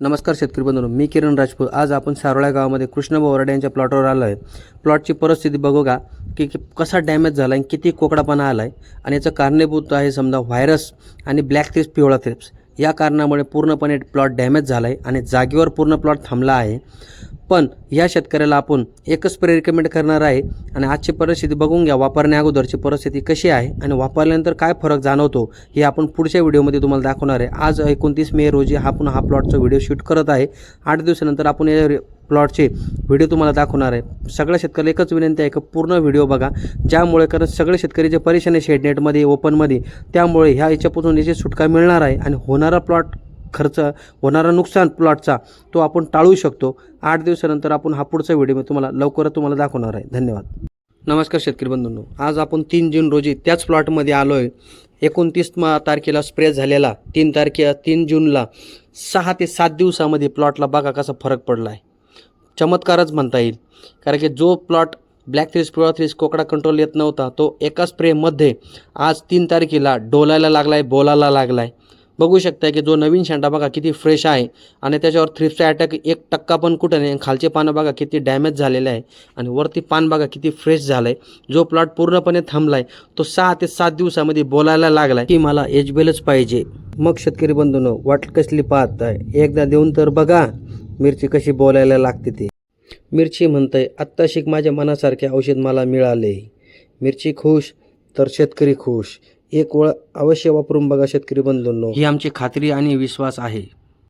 नमस्कार शेतकरी बंधू मी किरण राजपूत. आज आपण सारोळ्या गावामध्ये कृष्ण बोराडे यांच्या प्लॉटवर आलो आहे प्लॉटची परिस्थिती बघू का? की की कसा डॅमेज झाला आहे किती कोकडापणा आला आहे आणि याचं कारणीभूत आहे समजा व्हायरस आणि ब्लॅक थ्रिप्स पिवळा थ्रिप्स या कारणामुळे पूर्णपणे प्लॉट डॅमेज झाला आहे आणि जागेवर पूर्ण प्लॉट थांबला आहे. पण या शेतकऱ्याला आपण एकच स्प्रे रिकमेंड करणार आहे आणि आजची परिस्थिती बघून घ्या. वापरण्या अगोदरची परिस्थिती कशी आहे आणि वापरल्यानंतर काय फरक जाणवतो हे आपण पुढच्या व्हिडिओमध्ये तुम्हाला दाखवणार आहे. आज एकोणतीस मे रोजी हा पुन्हा हा प्लॉटचा व्हिडिओ शूट करत आहे. आठ दिवसानंतर आपण या प्लॉटचे व्हिडिओ तुम्हाला दाखवणार आहे. सगळ्या शेतकऱ्याला एकच विनंती आहे की पूर्ण व्हिडिओ बघा. ज्यामुळे कारण सगळे शेतकरी जे परेशान आहे शेडनेटमध्ये ओपनमध्ये त्यामुळे ह्या याच्यापासून याची सुटका मिळणार आहे आणि होणारा प्लॉट खर्च होणारा नुकसान प्लॉटचा तो आपण टाळू शकतो. आठ दिवसानंतर आपण हा पुढचा व्हिडिओ मी तुम्हाला लवकरच तुम्हाला दाखवणार आहे. धन्यवाद. नमस्कार शेतकरी बंधूंनो. आज आपण तीन जून रोजी त्याच प्लॉटमध्ये आलो आहे एकोणतीस मा तारखेला स्प्रे झालेला तीन तारखे तीन जूनला सहा ते सात दिवसामध्ये प्लॉटला बघा कसा फरक पडला आहे चमत्कारच म्हणता येईल. कारण की जो प्लॉट ब्लॅक थ्रीस पिवळा थ्रीस कोकडा कंट्रोल येत नव्हता तो एका स्प्रेमध्ये आज तीन तारखेला डोलायला लागला आहे बोलायला लागला आहे बघू शकता की जो नवीन शेंडा बघा किती फ्रेश आहे. आणि त्याच्यावर थ्रिप्सचा अटॅक एक टक्का पण कुठं नाही. आणि खालचे पानं बघा किती डॅमेज झालेले आहे. आणि वरती पान बघा किती फ्रेश झालं आहे जो प्लॉट पूर्णपणे थांबला आहे तो सहा ते सात दिवसामध्ये बोलायला लागला आहे की मला एजबेलच पाहिजे. मग शेतकरी बंधूनो वाट कसली पाहत आहे एकदा देऊन तर बघा मिरची कशी बोलायला लागते ती. मिरची म्हणतंय आत्ता शिक माझ्या मनासारखे औषध मला मिळाले. मिरची खुश तर शेतकरी खुश. एक वेळ अवश्य वापरून बघा शेतकरी बंधूंनो. ही आमची खात्री आणि विश्वास आहे.